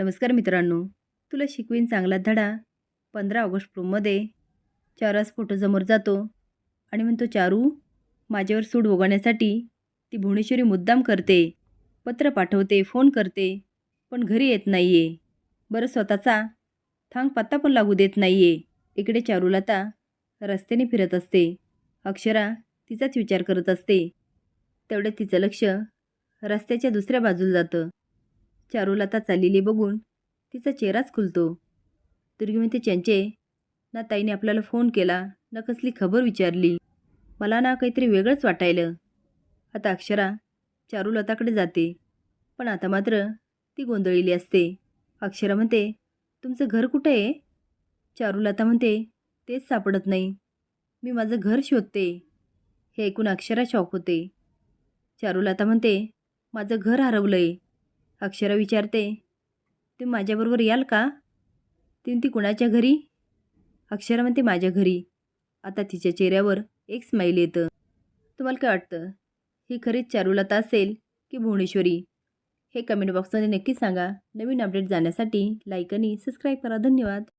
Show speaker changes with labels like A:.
A: नमस्कार मित्रांनो. तुला शिकवीन चांगला धडा. पंधरा ऑगस्ट प्रोमध्ये चारास फोटोसमोर जातो आणि म्हणतो चारू माझ्यावर सूड उगवण्यासाठी ती भुवनेश्वरी मुद्दाम करते पत्र पाठवते फोन करते पण घरी येत नाही आहे बरं स्वतःचा थांग पत्ता पण लागू देत नाही आहे इकडे चारुलता रस्त्याने फिरत असते. अक्षरा तिचाच विचार करत असते. तेवढ्यात तिचं लक्ष रस्त्याच्या दुसऱ्या बाजूला जातं. चारुलता चाललेली बघून तिचा चेहराच खुलतो. दुर्गमिते चंचे ना ताईने आपल्याला फोन केला ना कसली खबर विचारली. मला ना काहीतरी वेगळंच वाटायलं. आता अक्षरा चारुलताकडे जाते. पण आता मात्र ती गोंधळलेली असते. अक्षरा म्हणते तुमचं घर कुठं आहे? चारुलता म्हणते तेच सापडत नाही. मी माझं घर शोधते. हे ऐकून अक्षरा शॉक होते. चारुलता म्हणते माझं घर हरवलं आहे अक्षरा विचारते तुम्ही माझ्याबरोबर याल का? ती ती कुणाच्या घरी? अक्षरा म्हणते माझ्या घरी. आता तिच्या चेहऱ्यावर एक स्माईल येतं. तुम्हाला काय वाटतं? ही खरीच चारुलता असेल की भुवनेश्वरी? हे कमेंट बॉक्समध्ये नक्की सांगा. नवीन अपडेट जाण्यासाठी लाईक आणि सबस्क्राईब करा. धन्यवाद.